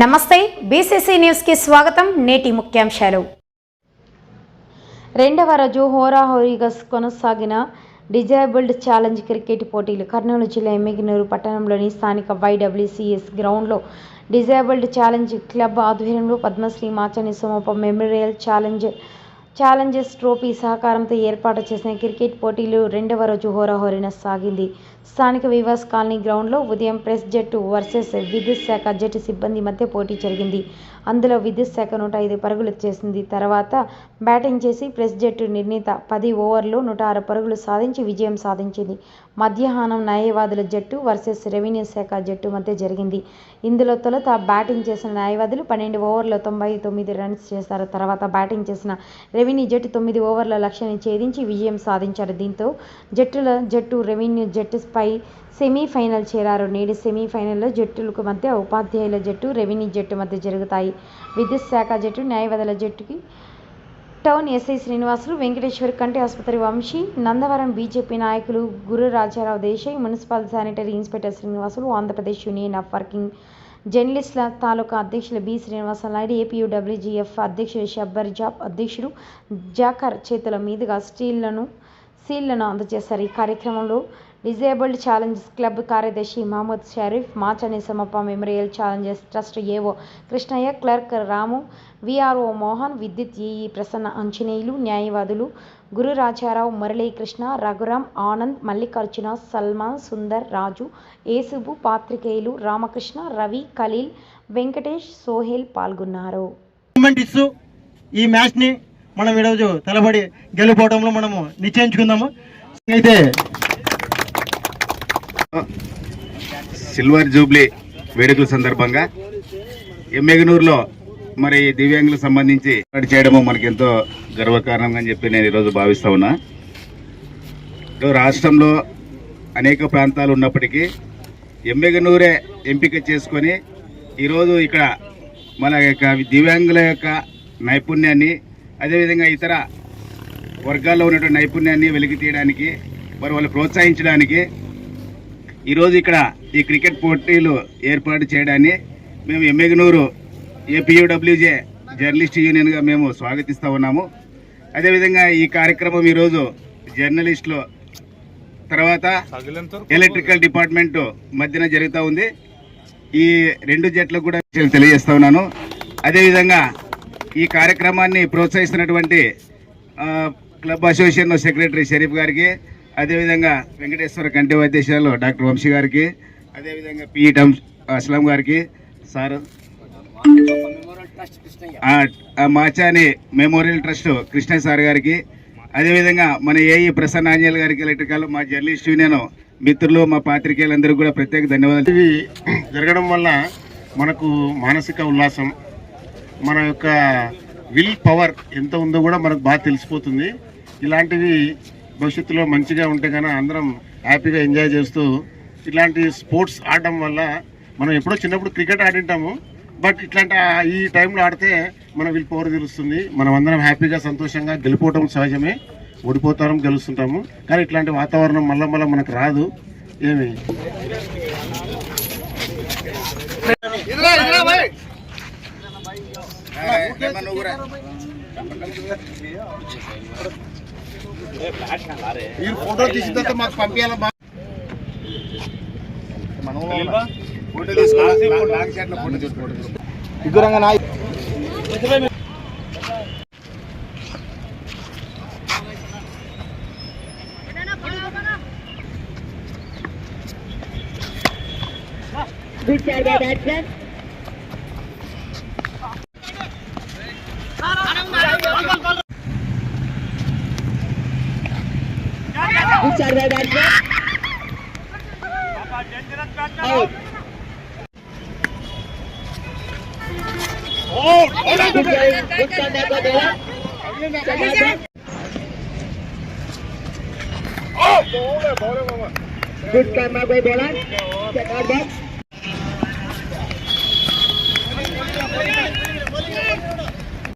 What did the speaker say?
నమస్తే బీసీసీ న్యూస్కి స్వాగతం. నేటి ముఖ్యాంశాలు. రెండవ రోజు హోరాహోరీగా కొనసాగిన డిజేబుల్డ్ ఛాలెంజ్ క్రికెట్ పోటీలు. కర్నూలు జిల్లా ఎమ్మిగినూరు పట్టణంలోని స్థానిక వైడబ్ల్యూసీఎస్ గ్రౌండ్లో డిజేబుల్డ్ ఛాలెంజ్ క్లబ్ ఆధ్వర్యంలో Padmashri Machani Somappa memorial challenge challenges trophy సహకారంతో ఏర్పాటు చేసిన క్రికెట్ పోటీలు రెండవ రోజు హోరాహోరీన సాగింది. స్థానిక వివాస్ కాలనీ గ్రౌండ్లో ఉదయం ప్రెస్ జట్టు వర్సెస్ విద్యుత్ శాఖ జట్టు సిబ్బంది మధ్య పోటీ జరిగింది. అందులో విద్యుత్ శాఖ నూట ఐదు పరుగులు చేసింది. తర్వాత బ్యాటింగ్ చేసి ప్రెస్ జట్టు నిర్ణీత పది ఓవర్లు నూట ఆరు పరుగులు సాధించి విజయం సాధించింది. మధ్యాహ్నం న్యాయవాదుల జట్టు వర్సెస్ రెవెన్యూ శాఖ జట్టు మధ్య జరిగింది. ఇందులో తొలుత బ్యాటింగ్ చేసిన న్యాయవాదులు పన్నెండు ఓవర్లో తొంభై తొమ్మిది రన్స్ చేశారు. తర్వాత బ్యాటింగ్ చేసిన రెవెన్యూ జట్టు తొమ్మిది ఓవర్ల లక్ష్యాన్ని ఛేదించి విజయం సాధించారు. దీంతో జట్టుల జట్టు రెవెన్యూ జట్టు పై సెమీఫైనల్ చేరారు. నేడు సెమీఫైనల్లో జట్టులకు మధ్య ఉపాధ్యాయుల జట్టు రెవెన్యూ జట్టు మధ్య జరుగుతాయి. విద్యుత్ శాఖ జట్టు న్యాయవాదుల జట్టుకి టౌన్ ఎస్ఐ శ్రీనివాసులు వెంకటేశ్వర్ కంటి ఆసుపత్రి వంశీ నందవరం బీజేపీ నాయకులు Guru Rajarao Desai municipal sanitary inspector Srinivasulu Andhra Pradesh union of working జర్నలిస్టుల తాలూకా అధ్యక్షులు బి. శ్రీనివాసనాయుడు ఏపీయూడబ్ల్యూజీఎఫ్ అధ్యక్షుడు షబ్బర్ జాబ్ అధ్యక్షుడు జాకర్ చేతుల మీదుగా స్టీళ్ళను సీళ్ళను అందజేశారు. ఈ కార్యక్రమంలో డిజేబుల్డ్ ఛాలెంజెస్ క్లబ్ కార్యదర్శి Mohammed Sharif Machani Samappa memorial challenges trust AO Krishnaiah clerk Ramu VRO Mohan విద్యుత్ ఈఈ ప్రసన్న అంజనేయులు న్యాయవాదులు గురు రాజారావు మురళీకృష్ణ రఘురాం ఆనంద్ మల్లికార్జున సల్మాన్ సుందర్ రాజు ఏసుబు పాత్రికేయులు రామకృష్ణ రవి ఖలీల్ వెంకటేష్ సోహెల్ పాల్గొన్నారు. ఈ మ్యాచ్ని మనం ఈరోజు తలబడి గెలుపోవడంలో మనము నిశ్చయించుకుందాము. అయితే సిల్వర్ జూబ్లీ వేడుకల సందర్భంగా ఎమ్మెగనూరులో మరి దివ్యాంగులకు సంబంధించి చేయడము మనకి ఎంతో గర్వకారణంగా అని చెప్పి నేను ఈరోజు భావిస్తా ఉన్నా. రాష్ట్రంలో అనేక ప్రాంతాలు ఉన్నప్పటికీ ఎమ్మెగనూరే ఎంపిక చేసుకొని ఈరోజు ఇక్కడ మన యొక్క దివ్యాంగుల యొక్క నైపుణ్యాన్ని అదేవిధంగా ఇతర వర్గాల్లో ఉన్నటువంటి నైపుణ్యాన్ని వెలికి తీయడానికి మరి వాళ్ళు ప్రోత్సహించడానికి ఈరోజు ఇక్కడ ఈ క్రికెట్ పోటీలు ఏర్పాటు చేయడాన్ని మేము ఎమ్మెగనూరు ఏపీయూడబ్ల్యూజే జర్నలిస్ట్ యూనియన్గా మేము స్వాగతిస్తూ ఉన్నాము. అదేవిధంగా ఈ కార్యక్రమం ఈరోజు జర్నలిస్టులు తర్వాత ఎలక్ట్రికల్ డిపార్ట్మెంట్ మధ్యన జరుగుతూ ఉంది. ఈ రెండు జట్లకు కూడా తెలియజేస్తా ఉన్నాను. అదేవిధంగా ఈ కార్యక్రమాన్ని ప్రోత్సహిస్తున్నటువంటి క్లబ్ అసోసియేషన్ సెక్రటరీ షరీఫ్ గారికి అదేవిధంగా వెంకటేశ్వర కంటి వైద్యశాలలో డాక్టర్ వంశీ గారికి అదేవిధంగా పిఈ టమ్ అస్లాం గారికి సార్. ఆ, Machani memorial trust Krishna sir గారికి అదేవిధంగా మన ఏఈ ప్రసన్న ఆంజల్ గారికి ఎలక్ట్రికల్ మా జర్నలిస్ట్ యూనియన్ మిత్రులు మా పాత్రికేయులందరూ కూడా ప్రత్యేక ధన్యవాదాలు. ఇవి జరగడం వల్ల మనకు మానసిక ఉల్లాసం మన యొక్క విల్ పవర్ ఎంత ఉందో కూడా మనకు బాగా తెలిసిపోతుంది. ఇలాంటివి భవిష్యత్తులో మంచిగా ఉంటే కానీ అందరం హ్యాపీగా ఎంజాయ్ చేస్తూ ఇలాంటి స్పోర్ట్స్ ఆడడం వల్ల మనం ఎప్పుడో చిన్నప్పుడు క్రికెట్ ఆడింటాము. బట్ ఇట్లాంటి ఈ టైంలో ఆడితే మన విల్ పవర్ తెలుస్తుంది. మనం అందరం హ్యాపీగా సంతోషంగా గెలిపోవటం సహజమే. ఓడిపోతాం గెలుస్తుంటాము. కానీ ఇట్లాంటి వాతావరణం మళ్ళా మళ్ళీ మనకు రాదు. ఏమి? మీరు ఫోటో తీసిన తర్వాత మాకు పంపించాలి బా Good side by batsman. Good side by batsman. Out. Good going. Good চার ভাই ব্যাটসম্যান আউট गुड करना कोई बॉलर चेक आउट बॉक्स